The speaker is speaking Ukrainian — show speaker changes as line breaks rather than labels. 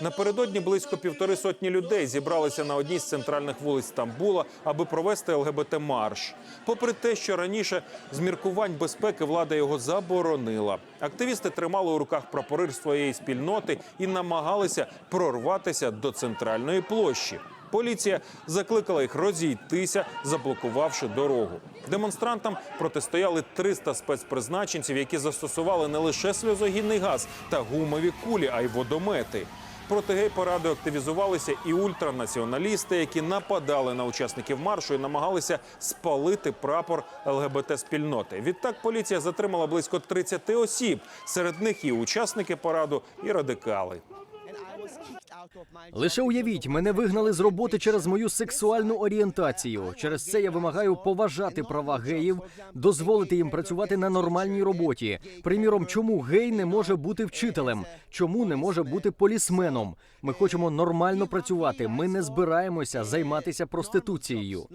Напередодні близько півтори сотні людей зібралися на одній з центральних вулиць Стамбула, аби провести ЛГБТ-марш. Попри те, що раніше з міркувань безпеки влада його заборонила. Активісти тримали у руках прапори своєї спільноти і намагалися прорватися до центральної площі. Поліція закликала їх розійтися, заблокувавши дорогу. Демонстрантам протистояли 300 спецпризначенців, які застосували не лише сльозогінний газ та гумові кулі, а й водомети. Проти гей-параду активізувалися і ультранаціоналісти, які нападали на учасників маршу і намагалися спалити прапор ЛГБТ-спільноти. Відтак поліція затримала близько 30 осіб. Серед них і учасники параду, і радикали.
Лише уявіть, мене вигнали з роботи через мою сексуальну орієнтацію. Через це я вимагаю поважати права геїв, дозволити їм працювати на нормальній роботі. Приміром, чому гей не може бути вчителем? Чому не може бути полісменом? Ми хочемо нормально працювати. Ми не збираємося займатися проституцією.